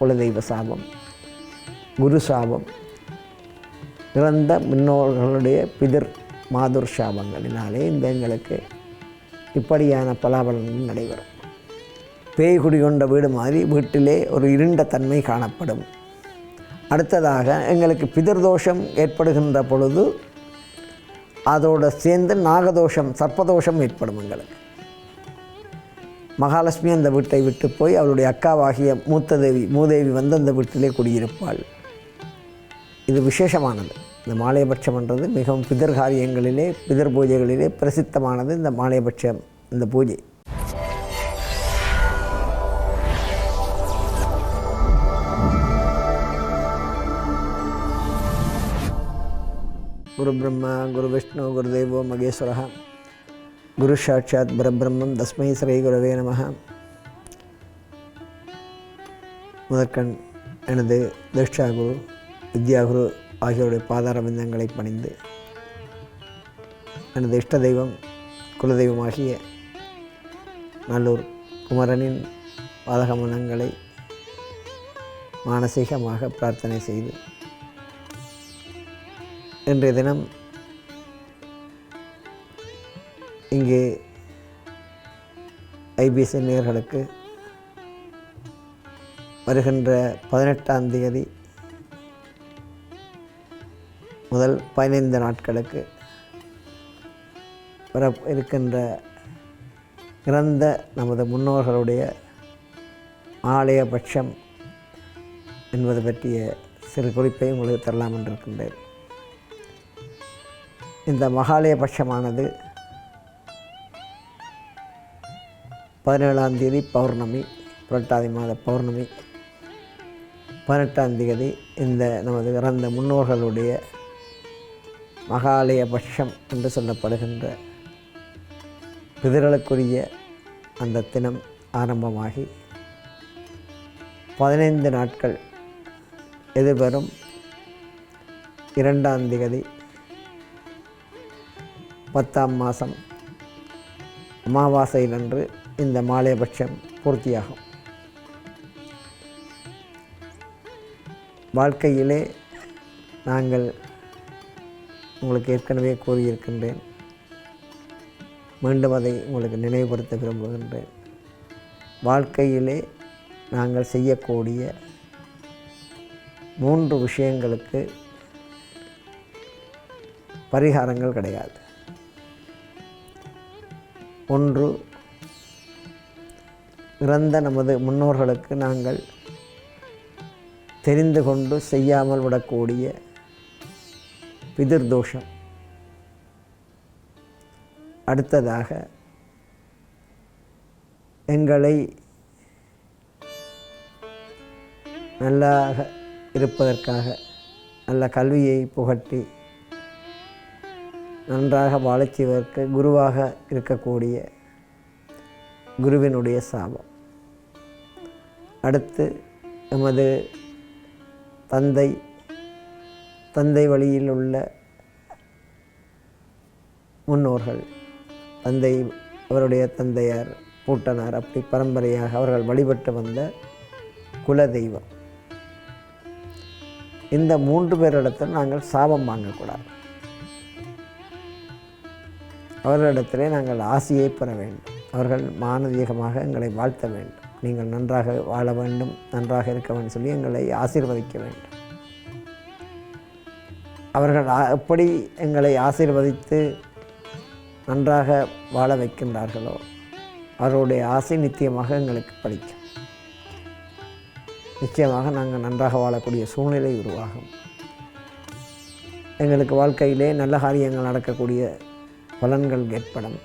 குலதெய்வ சாபம் குரு சாபம் இறந்த முன்னோர்களுடைய பிதிர் மாதுர் சாபங்களினாலே இந்த எங்களுக்கு இப்படியான பலாபலங்கள் நடைபெறும். பேய் குடிகொண்ட வீடு மாதிரி வீட்டிலே ஒரு இருண்ட தன்மை காணப்படும். அடுத்ததாக எங்களுக்கு பிதர்தோஷம் ஏற்படுகின்ற பொழுது அதோடு சேர்ந்து நாகதோஷம் சர்ப்பதோஷம் ஏற்படும் எங்களுக்கு. மகாலட்சுமி அந்த வீட்டை விட்டு போய் அவளுடைய அக்காவாகிய மூத்த தேவி மூதேவி வந்து அந்த வீட்டிலே குடியிருப்பாள். இது விசேஷமானது. இந்த மாலையபட்சம்ன்றது மிகவும் பிதர்காரியங்களிலே பிதர் பூஜைகளிலே பிரசித்தமானது இந்த மாலையபட்சம் இந்த பூஜை. குரு பிரம்மா குரு விஷ்ணு குரு தெய்வோ மகேஸ்வரः. குரு சாட்சாத் பரபிரம்மம் தஸ்மை ஸ்ரீ குரவே நம முதற்கண் எனது தீட்சா குரு வித்யாகுரு ஆகியோருடைய பாதாரபிந்தங்களை பணிந்து எனது இஷ்ட தெய்வம் குலதெய்வமாகிய நல்லூர் குமரனின் பாதகமனங்களை மானசீகமாக பிரார்த்தனை செய்து இன்றைய தினம் இங்கே ஐபிஎஸ்சி நேர்களுக்கு வருகின்ற பதினெட்டாம் தேதி முதல் பதினைந்து நாட்களுக்கு வர இருக்கின்ற இறந்த நமது முன்னோர்களுடைய ஆலயபட்சம் என்பது பற்றிய சிறு குறிப்பை உங்களுக்கு தரலாம் என்றிருக்கின்றேன். இந்த மகாலயபட்சமானது பதினேழாம் தேதி பௌர்ணமி புரட்டாதி மாத பௌர்ணமி. பதினெட்டாம் தேதி இந்த நமது இறந்த முன்னோர்களுடைய மகாலயபட்சம் என்று சொல்லப்படுகின்ற பிதர்களுக்குரிய அந்த தினம் ஆரம்பமாகி பதினைந்து நாட்கள் எதிர்வரும் இரண்டாம் திகதி பத்தாம் மாதம் அமாவாசையிலன்று இந்த மாலையபட்சம் பூர்த்தியாகும். வாழ்க்கையிலே நாங்கள் உங்களுக்கு ஏற்கனவே கூறியிருக்கின்றேன். மீண்டும் அதை உங்களுக்கு நினைவுபடுத்த விரும்புகின்றேன். வாழ்க்கையிலே நாங்கள் செய்யக்கூடிய மூன்று விஷயங்களுக்கு பரிகாரங்கள் கிடையாது. ஒன்று இறந்த நமது முன்னோர்களுக்கு நாங்கள் தெரிந்து கொண்டு செய்யாமல் விடக்கூடிய பிதிர்தோஷம். அடுத்ததாக எங்களை நல்லாக இருப்பதற்காக நல்ல கல்வியை புகட்டி நன்றாக வாழச் செய்வதற்கு குருவாக இருக்கக்கூடிய குருவினுடைய சாபம். அடுத்து எமது தந்தை தந்தை வழியில் உள்ள முன்னோர்கள் தந்தை அவருடைய தந்தையார் பூட்டனார் அப்படி பரம்பரையாக அவர்கள் வழிபட்டு வந்த குல தெய்வம் இந்த மூன்று பேரிடத்தில் நாங்கள் சாபம் வாங்கக்கூடாது. அவர்களிடத்திலே நாங்கள் ஆசையை பெற வேண்டும். அவர்கள் மானதீகமாக எங்களை வாழ்த்த வேண்டும். நீங்கள் நன்றாக வாழ வேண்டும் நன்றாக இருக்க வேண்டும் சொல்லி எங்களை ஆசீர்வதிக்க வேண்டும். அவர்கள் எப்படி எங்களை ஆசீர்வதித்து நன்றாக வாழ வைக்கின்றார்களோ அவர்களுடைய ஆசை நிச்சயமாக எங்களுக்கு படிக்கும் நிச்சயமாக நாங்கள் நன்றாக வாழக்கூடிய சூழ்நிலை உருவாகும். எங்களுக்கு வாழ்க்கையிலே நல்ல காரியங்கள் நடக்கக்கூடிய பலன்கள் ஏற்படும்.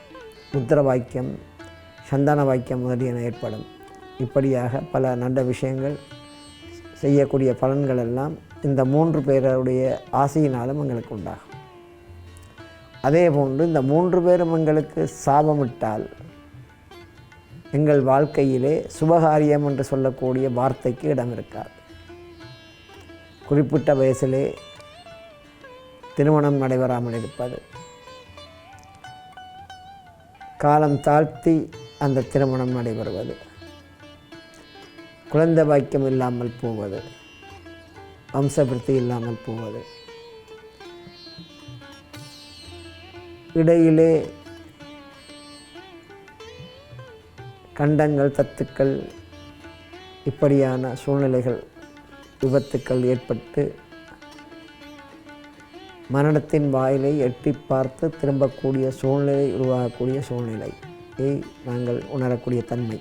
உத்தர வாக்கியம் சந்தான வாக்கியம் முதலியன ஏற்படும். இப்படியாக பல நல்ல விஷயங்கள் செய்யக்கூடிய பலன்கள் எல்லாம் இந்த மூன்று பேருடைய ஆசையினாலும் எங்களுக்கு உண்டாகும். அதே போன்று இந்த மூன்று பேரும் எங்களுக்கு சாபமிட்டால் எங்கள் வாழ்க்கையிலே சுபகாரியம் என்று சொல்லக்கூடிய வார்த்தைக்கு இடம் இருக்காது. குறிப்பிட்ட வயசிலே திருமணம் நடைபெறாமல் இருப்பது காலம் தாழ்த்தி அந்த திருமணம் நடைபெறுவது குழந்தை பாக்கியம் இல்லாமல் போவது வம்சபிருத்தி இல்லாமல் போவது. இடையிலே கண்டங்கள் தத்துக்கள் இப்படியான சூழ்நிலைகள் விபத்துக்கள் ஏற்பட்டு மரணத்தின் வாயிலை எட்டி பார்த்து திரும்பக்கூடிய சூழ்நிலை உருவாகக்கூடிய சூழ்நிலையை நாங்கள் உணரக்கூடிய தன்மை.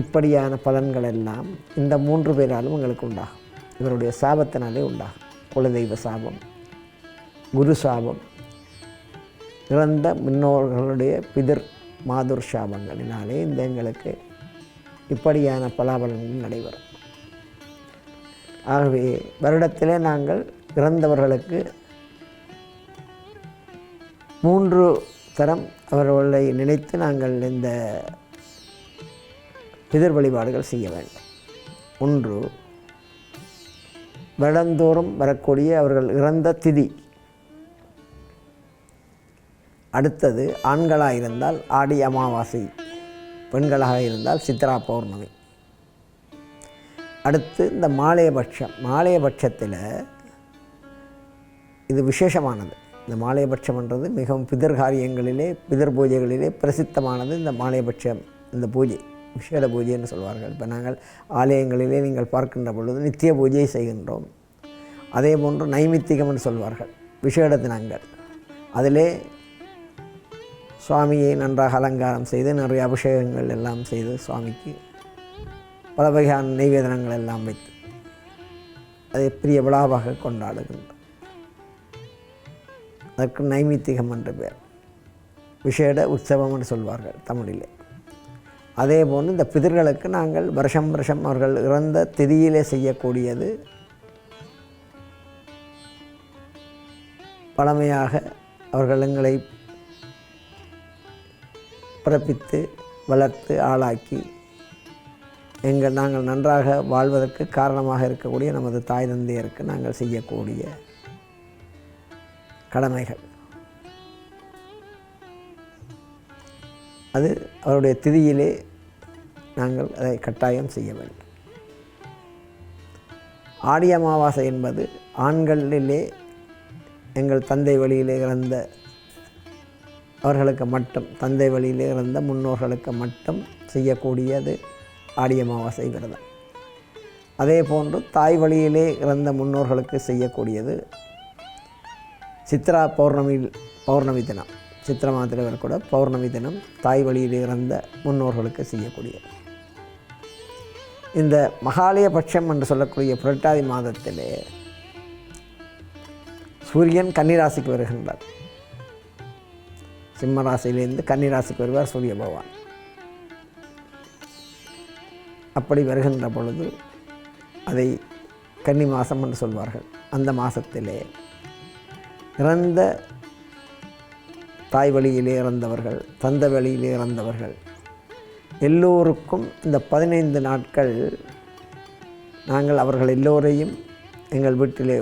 இப்படியான பலன்கள் எல்லாம் இந்த மூன்று பேராலும் எங்களுக்கு உண்டாகும். இவருடைய சாபத்தினாலே உண்டாகும். குலதெய்வ சாபம் குரு சாபம் இறந்த முன்னோர்களுடைய பிதிர் மாதுர் சாபங்களினாலே இந்த எங்களுக்கு இப்படியான பலாபலன்கள் நடைபெறும். ஆகவே வருடத்திலே நாங்கள் இறந்தவர்களுக்கு மூன்று தரம் அவர்களை நினைத்து நாங்கள் இந்த பிதிர் வழிபாடுகள் செய்ய வேண்டும். ஒன்று வருடந்தோறும் வரக்கூடிய அவர்கள் இறந்த திதி. அடுத்தது ஆண்களாக இருந்தால் ஆடி அமாவாசை பெண்களாக இருந்தால் சித்ரா பௌர்ணமி. அடுத்து இந்த மாலையபட்சம். மாலையபட்சத்தில் இது விசேஷமானது. இந்த மாலையபட்சம்ன்றது மிகவும் பிதர் காரியங்களிலே பிதர் பூஜைகளிலே பிரசித்தமானது இந்த மாலையபட்சம் இந்த பூஜை. விஷேட பூஜைன்னு சொல்வார்கள். இப்போ நாங்கள் ஆலயங்களிலே நீங்கள் பார்க்கின்ற பொழுது நித்திய பூஜையை செய்கின்றோம். அதே போன்று நைமித்திகம்னு சொல்வார்கள். விஷேட தினங்கள். அதிலே சுவாமியை நன்றாக அலங்காரம் செய்து நிறைய அபிஷேகங்கள் எல்லாம் செய்து சுவாமிக்கு பல வகையான நெய்வேதனங்கள் எல்லாம் வைத்து அதை பெரிய விழாவாக கொண்டாடுகின்றோம். அதற்கு நைமித்திகம் என்று பெயர். விஷேட உற்சவம் என்று சொல்வார்கள் தமிழிலே. அதே போன்று இந்த பிதர்களுக்கு நாங்கள் வருஷம் வருஷம் அவர்கள் இறந்த திதியிலே செய்யக்கூடியது பழமையாக அவர்கள் எங்களை பிறப்பித்து வளர்த்து ஆளாக்கி எங்கள் நாங்கள் நன்றாக வாழ்வதற்கு காரணமாக இருக்கக்கூடிய நமது தாய் தந்தையருக்கு நாங்கள் செய்யக்கூடிய கடமைகள். அது அவருடைய திதியிலே நாங்கள் அதை கட்டாயம் செய்ய வேண்டும். ஆடி அமாவாசை என்பது ஆண்களிலே எங்கள் தந்தை வழியிலே இறந்த அவர்களுக்கு மட்டும் தந்தை வழியிலே இறந்த முன்னோர்களுக்கு மட்டும் செய்யக்கூடியது ஆடி அமாவாசை விரதம். அதே போன்று தாய் வழியிலே இறந்த முன்னோர்களுக்கு செய்யக்கூடியது சித்ரா பௌர்ணமி பௌர்ணமி தினம். சித்திர மாதத்தில் கூட பௌர்ணமி தினம் தாய் வழியில் இறந்த முன்னோர்களுக்கு செய்யக்கூடியது. இந்த மகாலய பட்சம் என்று சொல்லக்கூடிய புரட்டாதி மாதத்திலே சூரியன் கன்னிராசிக்கு வருகின்றார். சிம்மராசியிலேருந்து கன்னிராசிக்கு வருவார் சூரிய பகவான். அப்படி வருகின்ற பொழுது அதை கன்னி மாதம் என்று சொல்வார்கள். அந்த மாதத்திலே இறந்த தாய் வழியிலே இறந்தவர்கள் தந்த வழியிலே இறந்தவர்கள். எல்லோருக்கும் இந்த பதினைந்து நாட்கள் நாங்கள் அவர்கள் எல்லோரையும் எங்கள் வீட்டிலே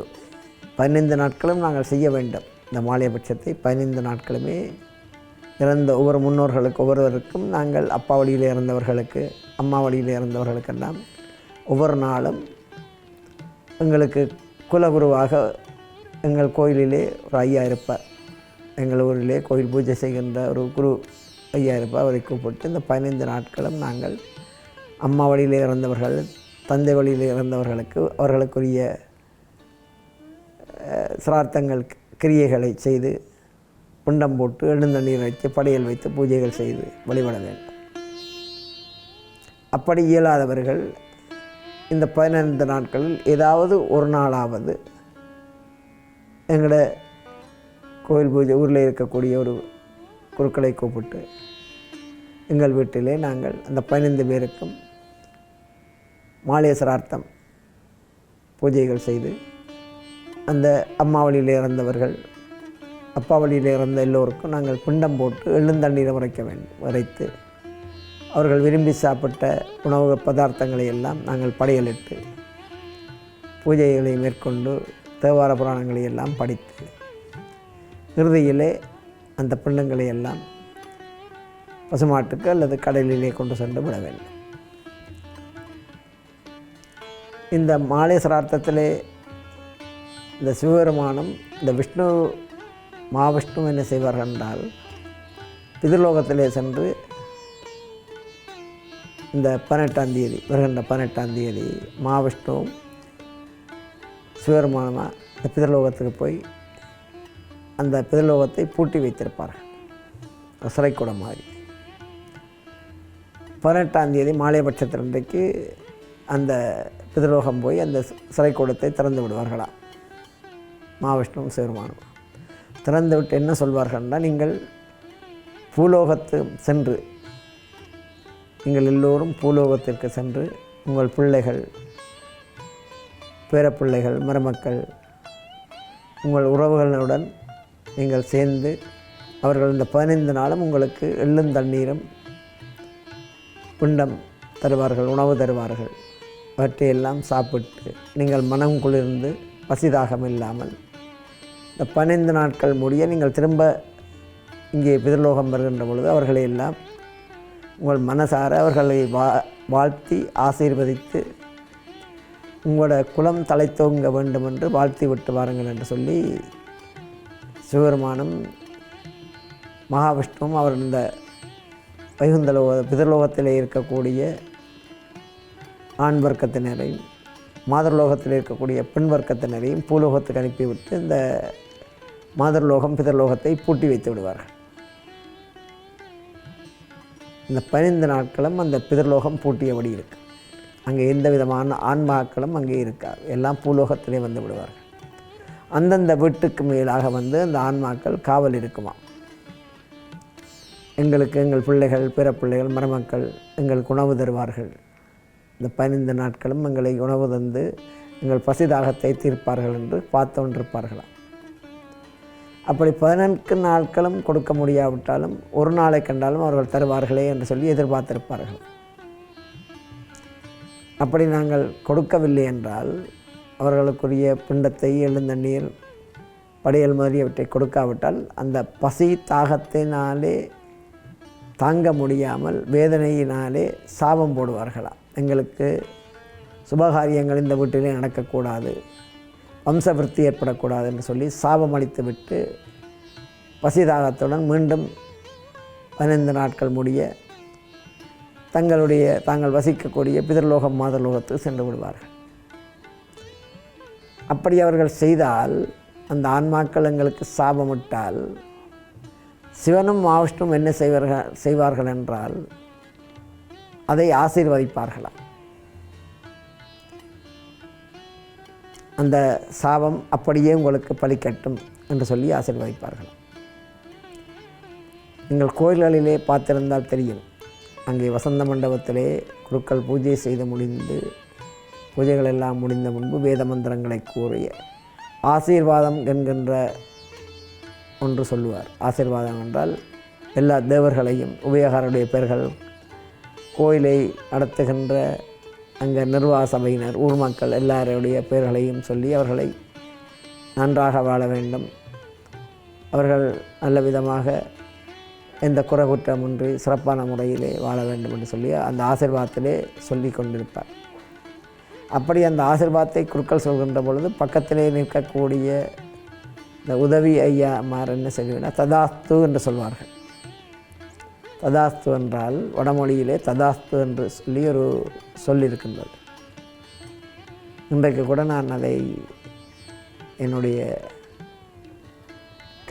பதினைந்து நாட்களும் நாங்கள் செய்ய வேண்டும். இந்த மாலையபட்சத்தை பதினைந்து நாட்களுமே இறந்த ஒவ்வொரு முன்னோர்களுக்கு ஒவ்வொருவருக்கும் நாங்கள் அப்பா வழியில் இறந்தவர்களுக்கு அம்மா வழியில் இறந்தவர்களுக்கெல்லாம் ஒவ்வொரு நாளும் எங்களுக்கு குலகுருவாக எங்கள் கோயிலிலே ஒரு ஐயா இருப்பார். எங்கள் ஊரிலே கோயில் பூஜை செய்கின்ற ஒரு குரு ஐயா இருப்பார். அவரை கூப்பிட்டு இந்த பதினைந்து நாட்களும் நாங்கள் அம்மா வழியில் இறந்தவர்கள் தந்தை வழியில் இறந்தவர்களுக்கு அவர்களுக்குரிய சிரார்த்தங்கள் கிரியைகளை செய்து குண்டம் போட்டு எழுந்தண்ணீர் வைத்து படையல் வைத்து பூஜைகள் செய்து வழிபட வேண்டும். அப்படி இயலாதவர்கள் இந்த பதினைந்து நாட்களில் ஏதாவது ஒரு நாளாவது எங்களோட கோயில் பூஜை ஊரில் இருக்கக்கூடிய ஒரு குருக்களை கூப்பிட்டு எங்கள் வீட்டிலே நாங்கள் அந்த பதினைந்து பேருக்கும் மாலேஸ்வரார்த்தம் பூஜைகள் செய்து அந்த அம்மா வழியில் இறந்தவர்கள் அப்பா வழியில் இறந்த எல்லோருக்கும் நாங்கள் பிண்டம் போட்டு எழுந்தண்ணீரை உரைக்க வேண்டும் உரைத்து அவர்கள் விரும்பி சாப்பிட்ட உணவு பதார்த்தங்களை எல்லாம் நாங்கள் படையலிட்டு பூஜைகளை மேற்கொண்டு தேவார புராணங்களை எல்லாம் படித்து இறுதியிலே அந்த பிணங்களை எல்லாம் பசுமாட்டுக்கு அல்லது கடலிலே கொண்டு சென்று விட வேண்டும். இந்த மாலை சிரார்த்தத்திலே இந்த சிவபெருமானம் இந்த விஷ்ணு மகாவிஷ்ணு என்ன செய்வார்கள் என்றால் பிதிர்லோகத்திலே சென்று இந்த பதினெட்டாம் தேதி வருகின்ற பதினெட்டாம் தேதி மகாவிஷ்ணுவும் சிவபெருமானமாக இந்த பிதர்லோகத்துக்கு போய் அந்த பிதலோகத்தை பூட்டி வைத்திருப்பார்கள். சிறைக்கூடம் மாதிரி பதினெட்டாம் தேதி மாலைபட்சத்தில் இன்றைக்கு அந்த பிதலோகம் போய் அந்த சிறைக்கூடத்தை திறந்து விடுவார்களாம் மகாவிஷ்ணுவும் சிவருமானும் திறந்து விட்டு என்ன சொல்வார்கள்னா நீங்கள் பூலோகத்து சென்று நீங்கள் எல்லோரும் பூலோகத்திற்கு சென்று உங்கள் பிள்ளைகள் பேரப்பிள்ளைகள் மருமக்கள் உங்கள் உறவுகளுடன் நீங்கள் சேர்ந்து அவர்கள் இந்த பதினைந்து நாளும் உங்களுக்கு எள்ளும் தண்ணீரும் பிண்டம் தருவார்கள் உணவு தருவார்கள். அவற்றையெல்லாம் சாப்பிட்டு நீங்கள் மனம் குளிர்ந்து பசிதாகம் இல்லாமல் இந்த பதினைந்து நாட்கள் முடிய நீங்கள் திரும்ப இங்கே பிதர்லோகம் வருகின்ற பொழுது அவர்களை எல்லாம் உங்கள் மனசார அவர்களை வா வாழ்த்தி ஆசீர்வதித்து உங்களோட குலம் தலைத்தோங்க வேண்டும் என்று வாழ்த்தி விட்டு வாருங்கள் என்று சொல்லி சிவபெருமானும் மகாவிஷ்ணுவும் அவர் இந்த வைகுந்தலோக பிதர்லோகத்தில் இருக்கக்கூடிய ஆண் வர்க்கத்தினரையும் மாதர்லோகத்தில் இருக்கக்கூடிய பெண் வர்க்கத்தினரையும் பூலோகத்துக்கு அனுப்பிவிட்டு இந்த மாதர்லோகம் பிதர்லோகத்தை பூட்டி வைத்து விடுவார்கள். இந்த பதினைந்து நாட்களும் அந்த பிதர்லோகம் பூட்டியபடி இருக்கு. அங்கே எந்த விதமான ஆன்மாக்களும் அங்கே இருக்காது எல்லாம் பூலோகத்திலே வந்து விடுவார்கள். அந்தந்த வீட்டுக்கு மேலாக வந்து அந்த ஆன்மாக்கள் காவல் இருக்குமா? எங்களுக்கு எங்கள் பிள்ளைகள் பிற பிள்ளைகள் மருமக்கள் எங்களுக்கு உணவு தருவார்கள். இந்த பதினைந்து நாட்களும் எங்களை உணவு தந்து எங்கள் பசிதாகத்தை தீர்ப்பார்கள் என்று பார்த்து கொண்டிருப்பார்களாம் அப்படி பதினெட்டு நாட்களும் கொடுக்க முடியாவிட்டாலும் ஒரு நாளை கண்டாலும் அவர்கள் தருவார்களே என்று சொல்லி எதிர்பார்த்திருப்பார்கள். அப்படி நாங்கள் கொடுக்கவில்லை என்றால் அவர்களுக்குரிய பிண்டத்தை எழுந்தண்ணீர் படையல் முதலியவற்றை கொடுக்காவிட்டால் அந்த பசி தாகத்தினாலே தாங்க முடியாமல் வேதனையினாலே சாபம் போடுவார்களாம். எங்களுக்கு சுபகாரியங்கள் இந்த வீட்டிலே நடக்கக்கூடாது வம்சவிருத்தி ஏற்படக்கூடாது என்று சொல்லி சாபம் அளித்துவிட்டு பசிதாகத்துடன் மீண்டும் பதினைந்து நாட்கள் முடிய தங்களுடைய தாங்கள் வசிக்கக்கூடிய பிதர்லோகம் மாதலோகத்துக்கு சென்று விடுவார்கள். அப்படி அவர்கள் செய்தால் அந்த ஆன்மாக்கள் எங்களுக்கு சாபமிட்டால் சிவனும் மாவிஷ்ணும் என்ன செய்வார்கள் செய்வார்கள் என்றால் அதை ஆசீர்வதிப்பார்களாம். அந்த சாபம் அப்படியே உங்களுக்கு பலிக்கட்டும் என்று சொல்லி ஆசீர்வதிப்பார்கள் நீங்கள் கோயில்களிலே பார்த்திருந்தால் தெரியும். அங்கே வசந்த மண்டபத்திலே குருக்கள் பூஜை செய்து முடிந்து பூஜைகள் எல்லாம் முடிந்த முன்பு வேத மந்திரங்களை கூறிய ஆசீர்வாதம் என்கின்ற ஒன்று சொல்லுவார். ஆசீர்வாதம் என்றால் எல்லா தேவர்களையும் உபயோகருடைய பெயர்கள் கோயிலை நடத்துகின்ற அங்கே நிர்வாக சபையினர் ஊர் மக்கள் எல்லாருடைய பெயர்களையும் சொல்லி அவர்களை நன்றாக வாழ வேண்டும். அவர்கள் நல்ல விதமாக எந்த குறை குற்றமின்றி சிறப்பான முறையிலே வாழ வேண்டும் என்று சொல்லி அந்த ஆசிர்வாதத்திலே சொல்லி கொண்டிருப்பார். அப்படி அந்த ஆசிர்வாதத்தை குருக்கள் சொல்கின்ற பொழுது பக்கத்திலே நிற்கக்கூடிய இந்த உதவி ஐயா மார் என்ன செய்வீங்கன்னா ததாஸ்து என்று சொல்வார்கள். ததாஸ்து என்றால் வடமொழியிலே ததாஸ்து என்று சொல்லி ஒரு சொல் இருக்கின்றது. இன்றைக்கு கூட நான் அதை என்னுடைய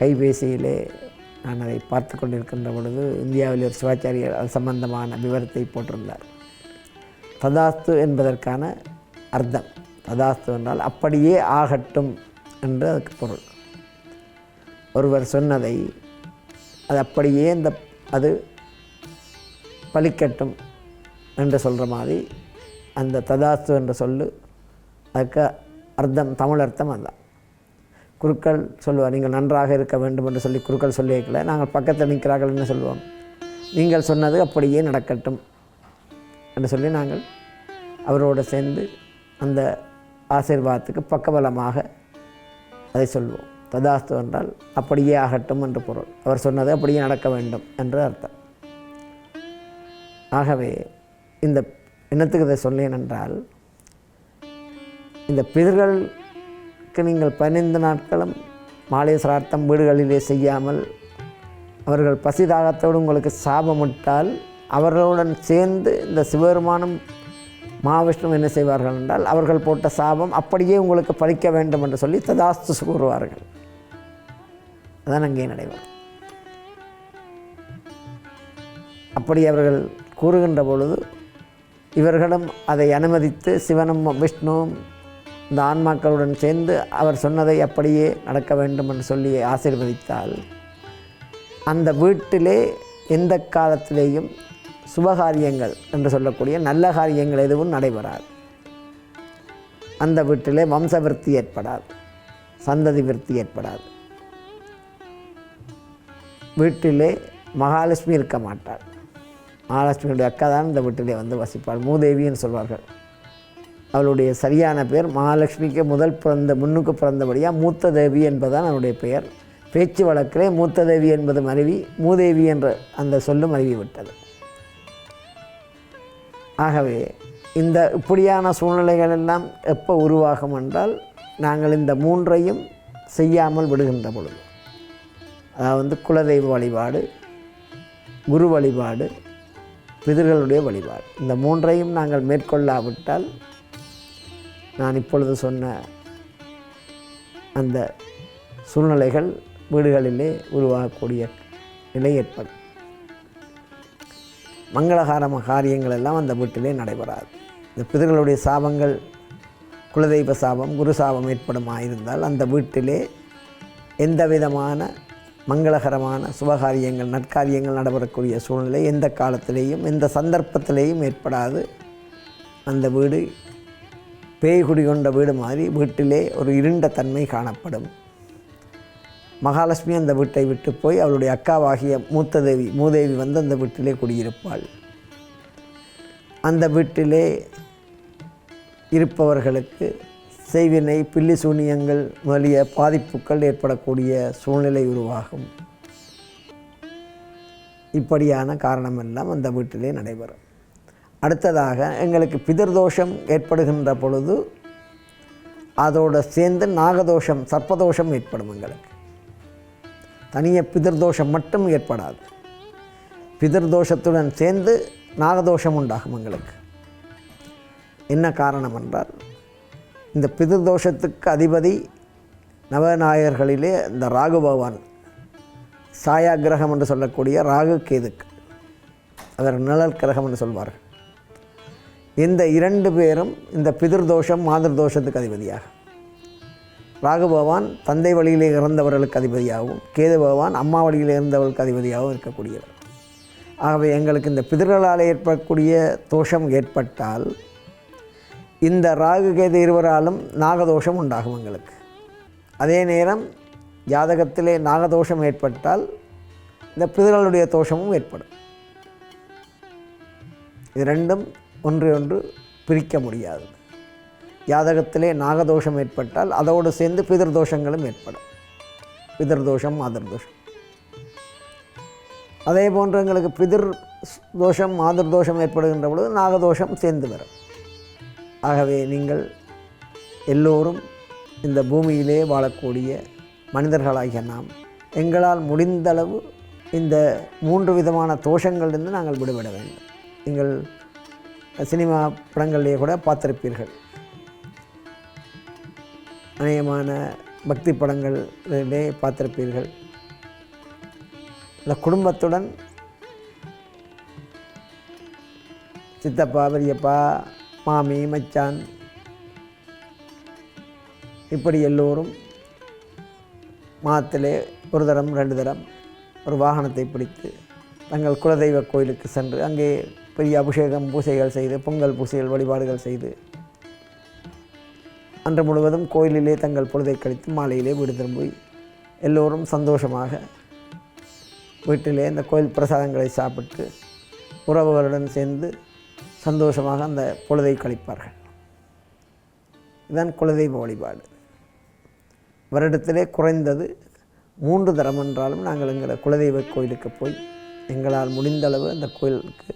கைபேசியிலே நான் அதை பார்த்து கொண்டிருக்கின்ற பொழுது இந்தியாவில் ஒரு சிவாச்சாரியர் அது சம்பந்தமான விவரத்தை போட்டிருந்தார். ததாஸ்து என்பதற்கான அர்த்தம். ததாஸ்து என்றால் அப்படியே ஆகட்டும் என்று அதுக்கு பொருள். ஒருவர் சொன்னதை அது அப்படியே இந்த அது பலிக்கட்டும் என்று சொல்கிற மாதிரி அந்த ததாஸ்து என்ற சொல்லு அதுக்கு அர்த்தம் தமிழ் அர்த்தம் அதுதான். குருக்கள் சொல்லுவார் நீங்கள் நன்றாக இருக்க வேண்டும் என்று சொல்லி குருக்கள் சொல்லி வைக்கல நாங்கள் பக்கத்தில் நிற்கிறார்கள் என்ன சொல்லுவோம். நீங்கள் சொன்னது அப்படியே நடக்கட்டும் என்று சொல்லி நாங்கள் அவரோடு சேர்ந்து அந்த ஆசீர்வாதத்துக்கு பக்கபலமாக அதை சொல்வோம். ததாஸ்து என்றால் அப்படியே ஆகட்டும் என்று பொருள். அவர் சொன்னது அப்படியே நடக்க வேண்டும் என்று அர்த்தம். ஆகவே இந்த என்னத்துக்கு இதை சொன்னேன் என்றால் இந்த பிதர்களுக்கு நீங்கள் பதினைந்து நாட்களும் மாலை சிரார்த்தம் வீடுகளிலே செய்யாமல் அவர்கள் பசிதாகத்தோடு உங்களுக்கு சாபமிட்டால் அவர்களுடன் சேர்ந்து இந்த சிவபெருமானும் மகாவிஷ்ணு என்ன செய்வார்கள் என்றால் அவர்கள் போட்ட சாபம் அப்படியே உங்களுக்கு பழிக்க வேண்டும் என்று சொல்லி ததாஸ்து கூறுவார்கள். அதான் அங்கே நடைபெறும். அப்படி அவர்கள் கூறுகின்ற பொழுது இவர்களும் அதை அனுமதித்து சிவனும் விஷ்ணுவும் இந்த ஆன்மாக்களுடன் சேர்ந்து அவர் சொன்னதை அப்படியே நடக்க வேண்டும் என்று சொல்லி ஆசீர்வதித்தால் அந்த வீட்டிலே எந்த காலத்திலேயும் சுபகாரியங்கள் என்று சொல்லக்கூடிய நல்ல காரியங்கள் எதுவும் நடைபெறாது. அந்த வீட்டிலே வம்ச விருத்தி ஏற்படாது சந்ததி விருத்தி ஏற்படாது. வீட்டிலே மகாலட்சுமி இருக்க மாட்டாள். மகாலட்சுமியுடைய அக்கா தான் இந்த வீட்டிலே வந்து வசிப்பாள். மூதேவின்னு சொல்வார்கள். அவளுடைய சரியான பெயர் மகாலட்சுமிக்கு முதல் பிறந்த முன்னுக்கு பிறந்தபடியாக மூத்த தேவி என்பதுதான் அவளுடைய பெயர். பேச்சு வழக்கிலே மூத்த தேவி என்பது மருவி மூதேவி என்ற அந்த சொல்லும் மருவி விட்டது ஆகவே இந்த இப்படியான சூழ்நிலைகள் எல்லாம் எப்போ உருவாகும் என்றால் நாங்கள் இந்த மூன்றையும் செய்யாமல் விடுகின்ற பொழுது. அதாவது குலதெய்வ வழிபாடு குரு வழிபாடு பிதர்களுடைய வழிபாடு. இந்த மூன்றையும் நாங்கள் மேற்கொள்ளாவிட்டால் நான் இப்பொழுது சொன்ன அந்த சூழ்நிலைகள் வீடுகளிலே உருவாகக்கூடிய நிலை ஏற்படும். மங்களகாரம காரியங்கள் எல்லாம் அந்த வீட்டிலே நடைபெறாது. இந்த பிதர்களுடைய சாபங்கள் குலதெய்வ சாபம் குரு சாபம் ஏற்படுமாயிருந்தால் அந்த வீட்டிலே எந்த விதமான மங்களகரமான சுபகாரியங்கள் நற்காரியங்கள் நடைபெறக்கூடிய சூழ்நிலை எந்த காலத்திலேயும் எந்த சந்தர்ப்பத்திலேயும் ஏற்படாது. அந்த வீடு பேய் குடிகொண்ட வீடு மாதிரி வீட்டிலே ஒரு இருண்ட தன்மை காணப்படும். மகாலட்சுமி அந்த வீட்டை விட்டு போய் அவளுடைய அக்காவாகிய மூத்த தேவி மூதேவி வந்து அந்த வீட்டிலே குடியிருப்பாள். அந்த வீட்டிலே இருப்பவர்களுக்கு செய்வினை பில்லி சூனியங்கள் முதலிய பாதிப்புகள் ஏற்படக்கூடிய சூழ்நிலை உருவாகும். இப்படியான காரணமெல்லாம் அந்த வீட்டிலே நடைபெறும். அடுத்ததாக எங்களுக்கு பிதர்தோஷம் ஏற்படுகின்ற பொழுது அதோடு சேர்ந்து நாகதோஷம் சர்ப்பதோஷம் ஏற்படும் எங்களுக்கு. தனிய பிதர்தோஷம் மட்டும் ஏற்படாது. பிதர்தோஷத்துடன் சேர்ந்து நாகதோஷம் உண்டாகும் எங்களுக்கு. என்ன காரணம் என்றால் இந்த பிதர்தோஷத்துக்கு அதிபதி நவநாயகர்களிலே இந்த ராகு பகவான் சாயா கிரகம் என்று சொல்லக்கூடிய ராகு கேதுக்கு அவர் நிழல் கிரகம் என்று சொல்வார்கள். இந்த இரண்டு பேரும் இந்த பிதிர்தோஷம் மாதிர்தோஷத்துக்கு அதிபதியாக. ராகு பகவான் தந்தை வழியிலே இறந்தவர்களுக்கு அதிபதியாகவும் கேது பகவான் அம்மா வழியில் இருந்தவர்களுக்கு அதிபதியாகவும் இருக்கக்கூடியவர். ஆகவே எங்களுக்கு இந்த பிதர்களால் ஏற்படக்கூடிய தோஷம் ஏற்பட்டால் இந்த ராகு கேது இருவராலும் நாகதோஷம் உண்டாகும் எங்களுக்கு. அதே நேரம் ஜாதகத்திலே நாகதோஷம் ஏற்பட்டால் இந்த பிதர்களுடைய தோஷமும் ஏற்படும். இது ரெண்டும் ஒன்றை ஒன்று பிரிக்க முடியாது. ஜாதகத்திலே நாகதோஷம் ஏற்பட்டால் அதோடு சேர்ந்து பிதர்தோஷங்களும் ஏற்படும். பிதர்தோஷம் மாதர்தோஷம். அதே போன்று எங்களுக்கு பிதிர் தோஷம் மாதர்தோஷம் ஏற்படுகின்ற பொழுது நாகதோஷம் சேர்ந்து வரும். ஆகவே நீங்கள் எல்லோரும் இந்த பூமியிலே வாழக்கூடிய மனிதர்களாகிய நாம் எங்களால் முடிந்தளவு இந்த மூன்று விதமான தோஷங்களிலிருந்து நாங்கள் விடுபட வேண்டும். நீங்கள் சினிமா படங்களிலே கூட பார்த்திருப்பீர்கள். அநேகமான பக்தி படங்களிலே பார்த்திருப்பீர்கள். இந்த குடும்பத்துடன் சித்தப்பா பெரியப்பா மாமி மச்சான் இப்படி எல்லோரும் மாதத்திலே ஒரு தரம் ரெண்டு தரம் ஒரு வாகனத்தை பிடித்து தங்கள் குலதெய்வ கோயிலுக்கு சென்று அங்கே பெரிய அபிஷேகம் பூசைகள் செய்து பொங்கல் பூசைகள் வழிபாடுகள் செய்து அன்று முழுவதும் கோயிலிலே தங்கள் பொழுதை கழித்து மாலையிலே வீடு திரும்பி எல்லோரும் சந்தோஷமாக வீட்டிலே அந்த கோயில் பிரசாதங்களை சாப்பிட்டு உறவுகளுடன் சேர்ந்து சந்தோஷமாக அந்த பொழுதை கழிப்பார்கள். இதுதான் குலதெய்வ வழிபாடு. வருடத்திலே குறைந்தது மூன்று தரம் என்றாலும் நாங்கள் எங்கள் குலதெய்வ கோயிலுக்கு போய் எங்களால் முடிந்தளவு அந்த கோயிலுக்கு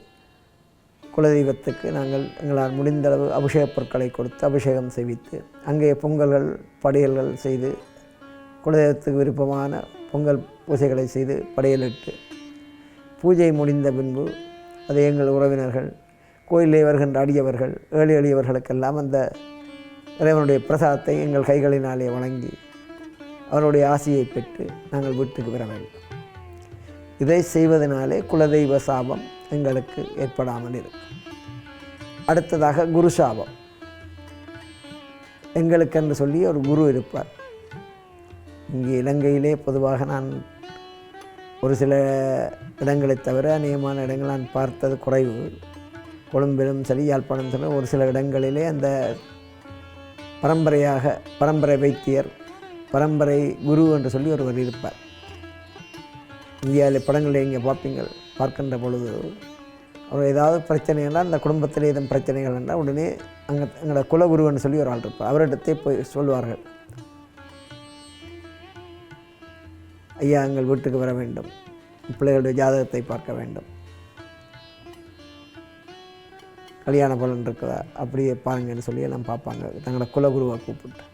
குலதெய்வத்துக்கு நாங்கள் எங்களால் முடிந்தளவு அபிஷேகப் பொருட்களை கொடுத்து அபிஷேகம் செய்வித்து அங்கே பொங்கல்கள் படையல்கள் செய்து குலதெய்வத்துக்கு விருப்பமான பொங்கல் பூஜைகளை செய்து படையலிட்டு பூஜை முடிந்த பின்பு அது எங்கள் உறவினர்கள் கோயிலே வருகின்ற அடியவர்கள் ஏழை எளியவர்களுக்கெல்லாம் அந்த இறைவனுடைய பிரசாதத்தை எங்கள் கைகளினாலே வழங்கி அவருடைய ஆசையை பெற்று நாங்கள் வீட்டுக்கு வர வேண்டும். இதை செய்வதனாலே குலதெய்வ சாபம் எங்களுக்கு ஏற்படாமல் இருக்கும் அடுத்ததாக குரு சாபம் எங்களுக்கு என்று சொல்லி ஒரு குரு இருப்பார். இங்கே இலங்கையிலே பொதுவாக நான் ஒரு சில இடங்களை தவிர அநேகமான இடங்கள் நான் பார்த்தது குறைவு. கொழும்பிலும் சரி யாழ்ப்பாணம் சரி ஒரு சில இடங்களிலே அந்த பரம்பரையாக பரம்பரை வைத்தியர் பரம்பரை குரு என்று சொல்லி ஒருவர் இருப்பார். இந்தியாவில் படங்களில் இங்கே பார்ப்பீங்கள்? பார்க்கின்ற பொழுது அவர் ஏதாவது பிரச்சனை இந்த குடும்பத்தில் ஏதும் பிரச்சனைகள் என்றால் உடனே அங்கே எங்களோட குலகுருவன் சொல்லி ஒரு ஆள் இருப்பார். அவரிடத்தே போய் சொல்வார்கள். ஐயா எங்கள் வீட்டுக்கு வர வேண்டும். பிள்ளைகளுடைய ஜாதகத்தை பார்க்க வேண்டும். கல்யாண பலன் இருக்குதா? அப்படியே பாருங்கன்னு சொல்லி எல்லாம் பார்ப்பாங்க. தங்களோட குலகுருவை கூப்பிட்டு.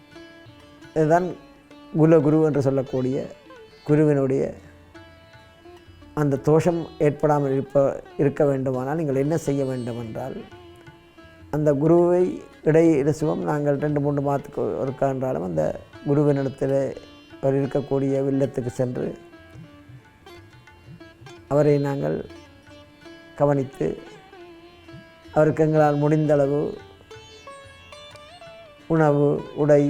இதுதான் குலகுரு என்று சொல்லக்கூடிய குருவினுடைய அந்த தோஷம் ஏற்படாமல் இருப்ப இருக்க வேண்டுமானால் நீங்கள் என்ன செய்ய வேண்டும் என்றால் அந்த குருவை இடையிரசுவம் நாங்கள் ரெண்டு மூன்று மாதத்துக்கு ஒருக்கா என்றாலும் அந்த குருவினிடத்தில் அவர் இருக்கக்கூடிய வில்லத்துக்கு சென்று அவரை நாங்கள் கவனித்து அவருக்கு எங்களால் முடிந்தளவு உணவு உடை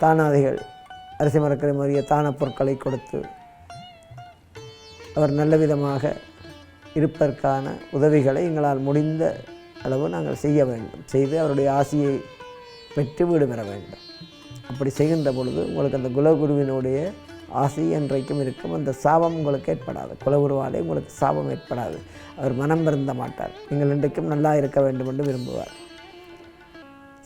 தானாதிகள் அரிசி மரக்கரை மாதிரிய தான பொருட்களை கொடுத்து அவர் நல்ல விதமாக இருப்பதற்கான உதவிகளை எங்களால் முடிந்த அளவு நாங்கள் செய்ய வேண்டும். செய்து அவருடைய ஆசையை பெற்று வீடு பெற வேண்டும். அப்படி செய்கின்ற பொழுது உங்களுக்கு அந்த குலகுருவினுடைய ஆசை என்றைக்கும் இருக்கும். அந்த சாபம் உங்களுக்கு ஏற்படாது. குலகுருவாலே உங்களுக்கு சாபம் ஏற்படாது. அவர் மனம் வருந்த மாட்டார். நீங்கள் இன்றைக்கும் நல்லா இருக்க வேண்டும் என்று விரும்புவார்.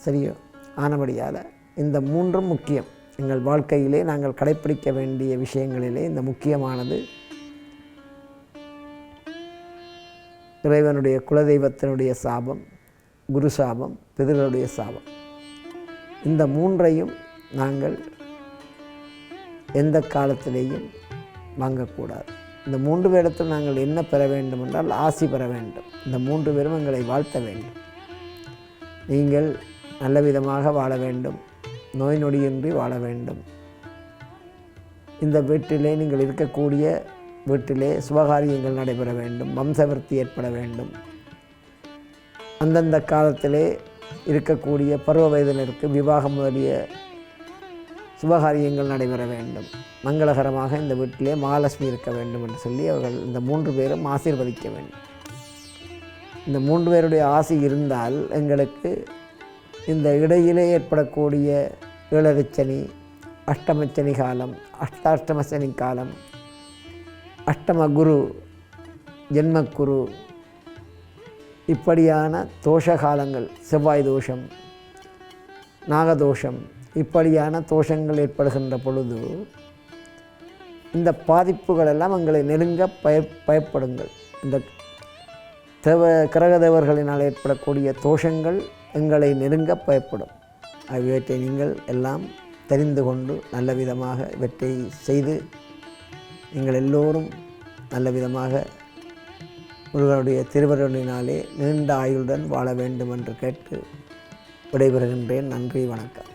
சரியோ? ஆனபடியால் இந்த மூன்றும் முக்கியம். எங்கள் வாழ்க்கையிலே நாங்கள் கடைப்பிடிக்க வேண்டிய விஷயங்களிலே இந்த முக்கியமானது இறைவனுடைய குலதெய்வத்தினுடைய சாபம் குரு சாபம் பிதர்களுடைய சாபம். இந்த மூன்றையும் நாங்கள் எந்த காலத்திலேயும் வாங்கக்கூடாது. இந்த மூன்று பேரிடத்தில் நாங்கள் என்ன பெற வேண்டும் என்றால் ஆசி பெற வேண்டும். இந்த மூன்று பேரும் எங்களை வாழ்த்த வேண்டும். நீங்கள் நல்ல விதமாக வாழ வேண்டும். நோய் நொடியின்றி வாழ வேண்டும். இந்த வீட்டிலே நீங்கள் இருக்கக்கூடிய வீட்டிலே சுபகாரியங்கள் நடைபெற வேண்டும் வம்சவர்த்தி ஏற்பட வேண்டும். அந்தந்த காலத்திலே இருக்கக்கூடிய பருவ வயதினருக்கு விவாகம் முதலிய சுபகாரியங்கள் நடைபெற வேண்டும். மங்களகரமாக இந்த வீட்டிலே மகாலட்சுமி இருக்க வேண்டும் என்று சொல்லி அவர்கள் இந்த மூன்று பேரும் ஆசீர்வதிக்க வேண்டும். இந்த மூன்று பேருடைய ஆசை இருந்தால் எங்களுக்கு இந்த இடையிலே ஏற்படக்கூடிய ஏழரைச்சனி அஷ்டமச்சனி காலம் அஷ்டாஷ்டமசனி காலம் அஷ்டம குரு ஜென்மக்குரு இப்படியான தோஷ காலங்கள் செவ்வாய் தோஷம் நாகதோஷம் இப்படியான தோஷங்கள் ஏற்படுகின்ற பொழுது இந்த பாதிப்புகள் எல்லாம் எங்களை நெருங்க பய பயப்படுங்கள். இந்த தேவ கிரகதேவர்களினால் ஏற்படக்கூடிய தோஷங்கள் எங்களை நெருங்க பயப்படும். ஆகியவற்றை நீங்கள் எல்லாம் தெரிந்து கொண்டு நல்ல விதமாக இவற்றை செய்து நீங்கள் எல்லோரும் நல்ல விதமாக முருகனுடைய திருவருளினாலே நீண்ட ஆயுளுடன் வாழ வேண்டும் என்று கேட்டு விடைபெறுகின்றேன். நன்றி வணக்கம்.